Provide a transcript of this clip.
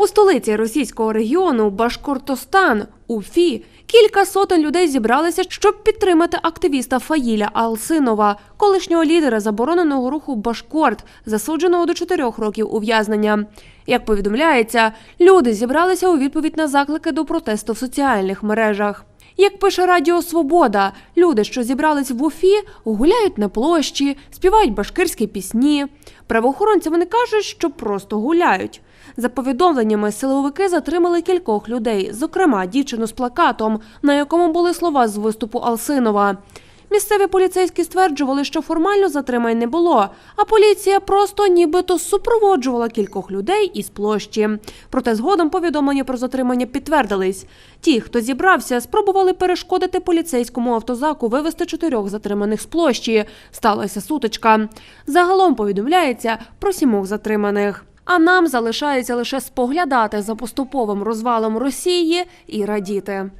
У столиці російського регіону Башкортостан Уфі кілька сотень людей зібралися, щоб підтримати активіста Фаїля Алсинова, колишнього лідера забороненого руху Башкорт, засудженого до чотирьох років ув'язнення. Як повідомляється, люди зібралися у відповідь на заклики до протесту в соціальних мережах. Як пише Радіо Свобода, люди, що зібрались в Уфі, гуляють на площі, співають башкирські пісні. Правоохоронці вони кажуть, що просто гуляють. За повідомленнями, силовики затримали кількох людей, зокрема дівчину з плакатом, на якому були слова з виступу Алсинова. Місцеві поліцейські стверджували, що формально затримань не було, а поліція просто нібито супроводжувала кількох людей із площі. Проте згодом повідомлення про затримання підтвердились. Ті, хто зібрався, спробували перешкодити поліцейському автозаку вивести чотирьох затриманих з площі. Сталася сутичка. Загалом повідомляється про сімох затриманих. А нам залишається лише споглядати за поступовим розвалом Росії і радіти.